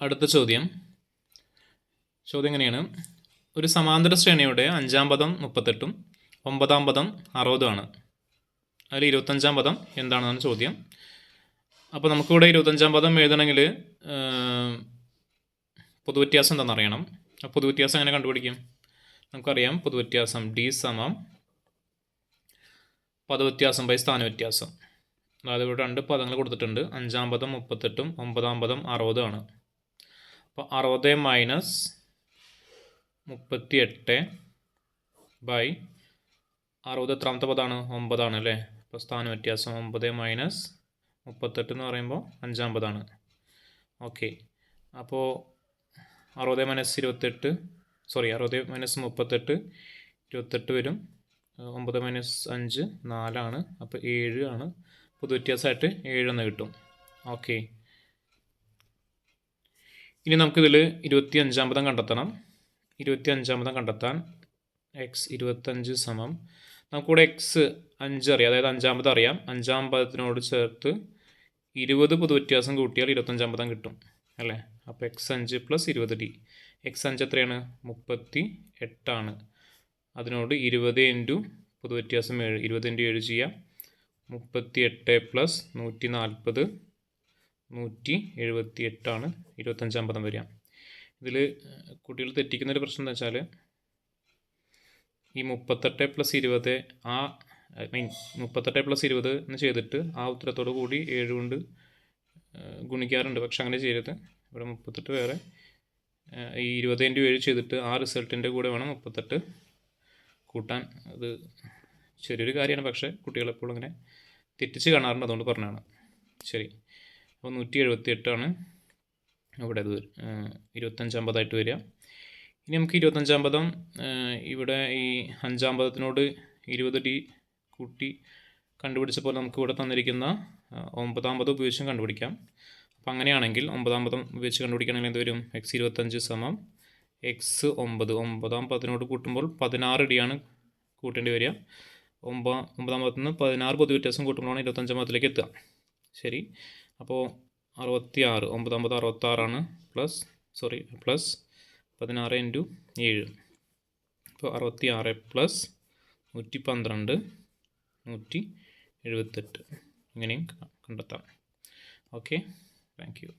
അടുത്ത ചോദ്യം. ചോദ്യം എങ്ങനെയാണ്? ഒരു സമാന്തര ശ്രേണിയുടെ അഞ്ചാം പദം മുപ്പത്തെട്ടും ഒമ്പതാം പദം അറുപതുമാണ് അതിൽ ഇരുപത്തഞ്ചാം പദം എന്താണെന്നാണ് ചോദ്യം. അപ്പോൾ നമുക്കിവിടെ ഇരുപത്തഞ്ചാം പദം എഴുതണമെങ്കിൽ പൊതുവ്യത്യാസം എന്താണെന്ന് അറിയണം. ആ പൊതുവ്യത്യാസം എങ്ങനെ കണ്ടുപിടിക്കും? നമുക്കറിയാം പൊതുവ്യത്യാസം ഡി സമം പദവ്യത്യാസം ബൈ സ്ഥാനവ്യത്യാസം. അതായത് ഇവിടെ രണ്ട് പദങ്ങൾ കൊടുത്തിട്ടുണ്ട്. അഞ്ചാം പദം മുപ്പത്തെട്ടും ഒമ്പതാം പദം അറുപതുമാണ് അപ്പോൾ അറുപത് മൈനസ് മുപ്പത്തി എട്ട് ബൈ അറുപത് എത്രാമത്തെ പദമാണ് ഒമ്പതാണ് അല്ലേ? അപ്പോൾ സ്ഥാന വ്യത്യാസം ഒമ്പത് മൈനസ് മുപ്പത്തെട്ട് എന്ന് പറയുമ്പോൾ അഞ്ചാം പദമാണ് ഓക്കെ അപ്പോൾ അറുപത് മൈനസ് ഇരുപത്തെട്ട് സോറി അറുപത് മൈനസ് മുപ്പത്തെട്ട് ഇരുപത്തെട്ട് വരും. ഒമ്പത് മൈനസ് അഞ്ച് നാലാണ്. അപ്പോൾ ഏഴ് ആണ്. പൊതുവ്യത്യാസമായിട്ട് ഏഴെന്ന് കിട്ടും. ഓക്കെ ഇനി നമുക്കിതിൽ ഇരുപത്തി അഞ്ചാമതം കണ്ടെത്തണം. ഇരുപത്തി അഞ്ചാമതം കണ്ടെത്താൻ എക്സ് ഇരുപത്തഞ്ച് സമം. നമുക്കിവിടെ എക്സ് അഞ്ച് അറിയാം. അതായത് അഞ്ചാമത് അറിയാം. അഞ്ചാം പദത്തിനോട് ചേർത്ത് ഇരുപത് പൊതുവ്യത്യാസം കൂട്ടിയാൽ ഇരുപത്തഞ്ചാം പദം കിട്ടും. അല്ലേ? അപ്പോൾ എക്സ് അഞ്ച് പ്ലസ് ഇരുപത് ഡി എക്സ് അഞ്ച് എത്രയാണ്? മുപ്പത്തി എട്ടാണ് അതിനോട് ഇരുപത് ഇന്റു പൊതുവ്യത്യാസം ഏഴ്. ഇരുപത് ഇന്റു ഏഴ് ചെയ്യാം. മുപ്പത്തി എട്ട് പ്ലസ് നൂറ്റി നാൽപ്പത് നൂറ്റി എഴുപത്തി എട്ടാണ് ഇരുപത്തഞ്ചാം പദം വരിക. ഇതിൽ കുട്ടികൾ തെറ്റിക്കുന്ന ഒരു പ്രശ്നം എന്താ വെച്ചാൽ ഈ മുപ്പത്തെട്ട് പ്ലസ് ഇരുപത് ആ ഐ മീൻ മുപ്പത്തെട്ട് പ്ലസ് ഇരുപത് എന്ന് ചെയ്തിട്ട് ആ ഉത്തരത്തോട് കൂടി ഏഴ് കൊണ്ട് ഗുണിക്കാറുണ്ട്. പക്ഷെ അങ്ങനെ ചെയ്യരുത്. ഇവിടെ മുപ്പത്തെട്ട് വേറെ ഈ ഇരുപത് ഇന്റു ഏഴ് ചെയ്തിട്ട് ആ റിസൾട്ടിന്റെ കൂടെ വേണം മുപ്പത്തെട്ട് കൂട്ടാൻ. അത് ചെറിയൊരു കാര്യമാണ്. പക്ഷേ കുട്ടികളെപ്പോഴും ഇങ്ങനെ തെറ്റിച്ച് കാണാറുണ്ട്. അതുകൊണ്ട് പറഞ്ഞതാണ്. ശരി. അപ്പോൾ നൂറ്റി എഴുപത്തി എട്ടാണ് അവിടെ അത് ഇരുപത്തഞ്ചമ്പതായിട്ട് വരിക. ഇനി നമുക്ക് ഇരുപത്തഞ്ചാം പദം ഇവിടെ ഈ അഞ്ചാം പദത്തിനോട് ഇരുപത് ഡി കൂട്ടി കണ്ടുപിടിച്ച പോലെ നമുക്ക് ഇവിടെ തന്നിരിക്കുന്ന ഒമ്പതാം പദം ഉപയോഗിച്ചും കണ്ടുപിടിക്കാം. അപ്പം അങ്ങനെയാണെങ്കിൽ ഒമ്പതാം പദം ഉപയോഗിച്ച് കണ്ടുപിടിക്കുകയാണെങ്കിൽ എന്ത് വരും? എക്സ് ഇരുപത്തഞ്ച് സമം എക്സ് ഒമ്പത്. ഒമ്പതാം പദത്തിനോട് കൂട്ടുമ്പോൾ പതിനാറ് ഡിയാണ് കൂട്ടേണ്ടി വരിക. ഒമ്പ ഒമ്പതാം പദത്തിൽ നിന്ന് പതിനാറ് പൊതു വ്യത്യാസം കൂട്ടുമ്പോഴാണ് ഇരുപത്തഞ്ചാം പദത്തിലേക്ക് എത്തുക. ശരി. അപ്പോൾ അറുപത്തി ആറ് ഒമ്പത് പദം അറുപത്താറാണ് പ്ലസ് സോറി പ്ലസ് പതിനാറ് ഇന്റു ഏഴ്. അപ്പോൾ അറുപത്തി ആറ് പ്ലസ് നൂറ്റി പന്ത്രണ്ട് നൂറ്റി എഴുപത്തെട്ട് ഇങ്ങനെയും കണ്ടെത്താം. Okay thank you